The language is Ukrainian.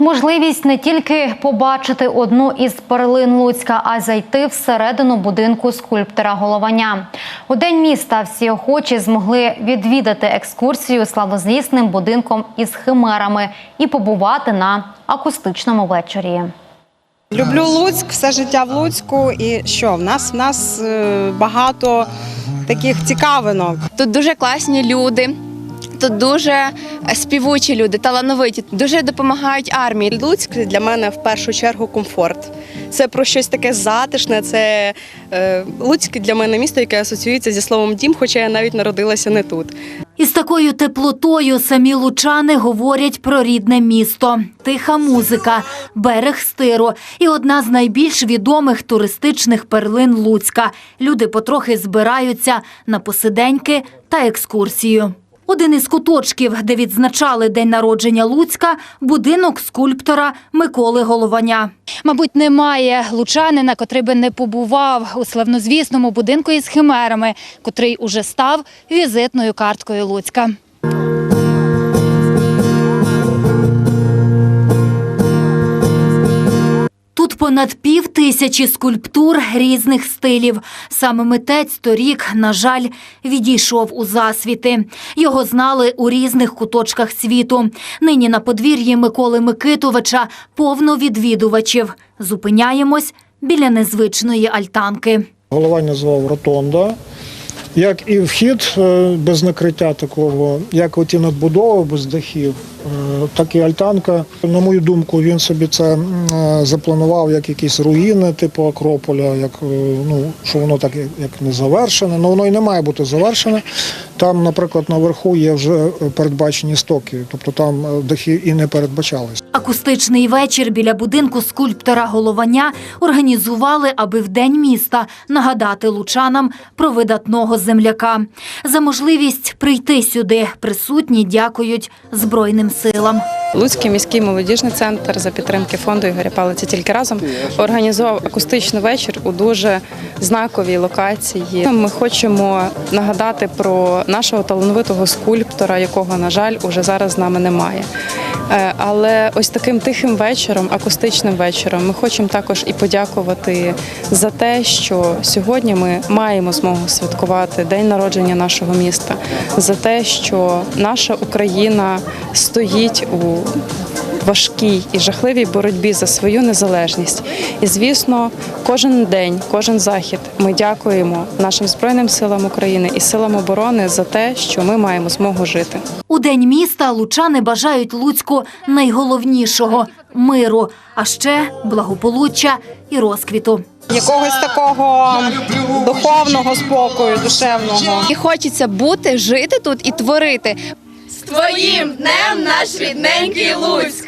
Можливість не тільки побачити одну із перлин Луцька, а й зайти всередину будинку скульптора Голованя. У день міста всі охочі змогли відвідати екскурсію славнозвісним будинком із химерами і побувати на акустичному вечорі. Люблю Луцьк, все життя в Луцьку. І що в нас в нас е, багато таких цікавинок. Тут дуже класні люди. Тут дуже е, співучі люди, талановиті, дуже допомагають армії. Луцьк для мене в першу чергу комфорт. Це про щось таке затишне. Це е, Луцьк для мене місто, яке асоціюється зі словом дім, хоча я навіть народилася не тут. Із такою теплотою самі лучани говорять про рідне місто. Тиха музика, берег стиру і одна з найбільш відомих туристичних перлин Луцька. Люди потрохи збираються на посиденьки та екскурсію. Один із куточків, де відзначали день народження Луцька, будинок скульптора Миколи Голованя. Мабуть, немає лучанина, котрий би не побував у славнозвісному будинку із химерами, котрий уже став візитною карткою Луцька. Понад пів тисячі скульптур різних стилів. Саме митець торік, на жаль, відійшов у засвіти. Його знали у різних куточках світу. Нині на подвір'ї Миколи Микитовича повно відвідувачів. Зупиняємось біля незвичної альтанки. Голова назвав ротонда. Як і вхід е, без накриття такого, як оті надбудови без дахів, е, так і альтанка. На мою думку, він собі це е, запланував як якісь руїни, типу Акрополя, як е, ну що воно так як- не завершене. Ну воно і не має бути завершене. Там, наприклад, наверху є вже передбачені стоки, тобто там е, дахи і не передбачались. Акустичний вечір біля будинку скульптора Голованя організували, аби в день міста нагадати лучанам про видатного земляка. За можливість прийти сюди присутні дякують Збройним силам. Луцький міський молодіжний центр за підтримки фонду Ігоря Палиця тільки разом організував акустичний вечір у дуже знаковій локації. Ми хочемо нагадати про нашого талановитого скульптора, якого, на жаль, уже зараз з нами немає. Е, Але ось таким тихим вечором, акустичним вечором, ми хочемо також і подякувати за те, що сьогодні ми маємо змогу святкувати день народження нашого міста, за те, що наша Україна стоїть у важкій і жахливій боротьбі за свою незалежність. І звісно, кожен день, кожен захід ми дякуємо нашим збройним силам України і силам оборони за те, що ми маємо змогу жити. У день міста лучани бажають Луцьку найголовнішого миру, а ще благополуччя і розквіту. Якогось такого духовного спокою, душевного. І хочеться бути, жити тут і творити. З твоїм днем наш рідненький Луцьк!